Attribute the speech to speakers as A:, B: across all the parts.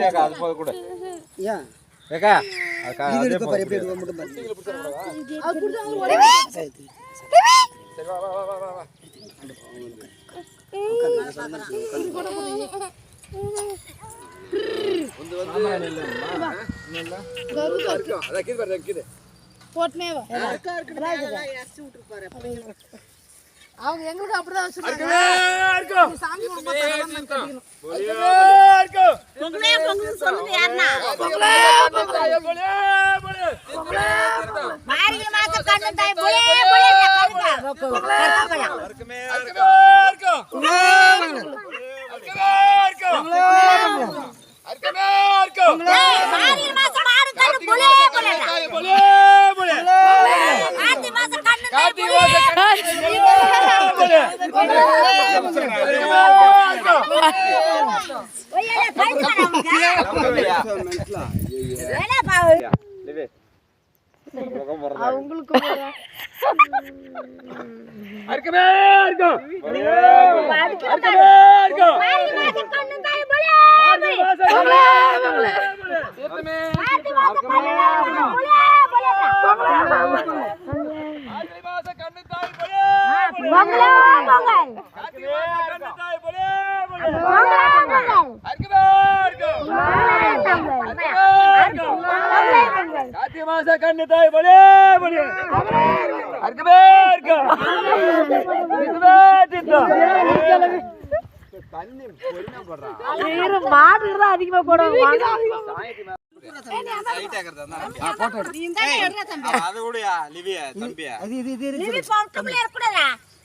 A: ஏக்கா அது போது கூட.
B: ஏன்
A: ஏக்கா அதுக்கா
B: இது
A: அதே
B: இருக்க பாரு எப்படி எடுக்க மட்டும் பாரு
A: சரி வா வா வா வா வா
C: அவங்க எங்களுக்கு அப்படிதான்
A: இருக்கும்
D: சொல்லுது யாருன்னா மார்கழி மாசம் கண்ணு தாய் பொலே பொலே. மார்கழி மாசம் ஆடு கண்ணு பொலே. பொலே. கார்த்திகை மாசம் கண்ணு தாய் பொலே. என்ன பாவு
C: அவங்களுக்கு
A: அறுக்கமே இருக்கும்
D: மார்கழி மாசம் கண்ணு கார்த்திகை மாசம் கண்ணு தாய் பொலே பொலே Bangla, Bangla.
A: Bangla. மாச கண்ணு தாய் பலே பலே அர்க்கமே இருக்கா
C: அதிகமா
D: இருக்கக்கூடாதா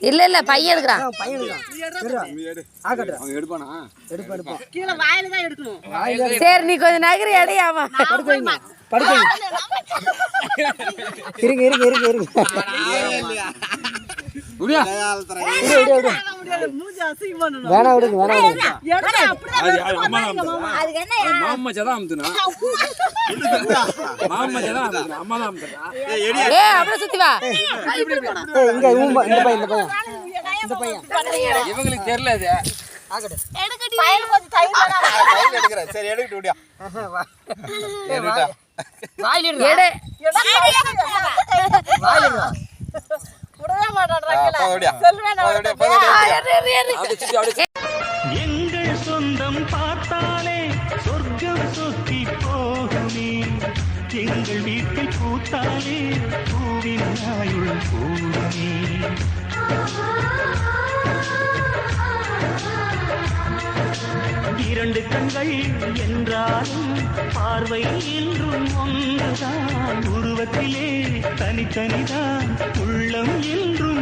E: இல்ல இல்ல பையன் எடுக்கிறான். சரி நீ கொஞ்சம் நகரி அடையாம
B: வைங்க இருங்க இருங்க இருங்க இருங்க வேணாம் விடுங்க வேணாம் விடுங்க.
D: அதுக்கு என்ன
F: மாமா ஜதா அமுத்துனா. மாமா ஜதா அமுத்துனா. அம்மா தான் அமுத்துறா
E: ஏ அப்படியே சுத்தி வா.
B: ஏய், இங்க இவன் பா- இந்த பையன் இந்த பையன். இந்த பையன்.
F: இவங்களுக்கு தெரியல
A: சரி எடுக்கிட்டு.
G: எங்கள் சொந்தம் பார்த்தாலே சொர்க்கம் சுத்தி போகுமே. எங்கள் வீட்டில் பூத்தாலே பூவின் ஆயுள் கூடுமே. இரண்டு கண்கள் என்றாலும் பார்வை என்றும் ஒன்றுதான். உருவத்திலே தனித்தனிதான். உள்ளம் என்றும்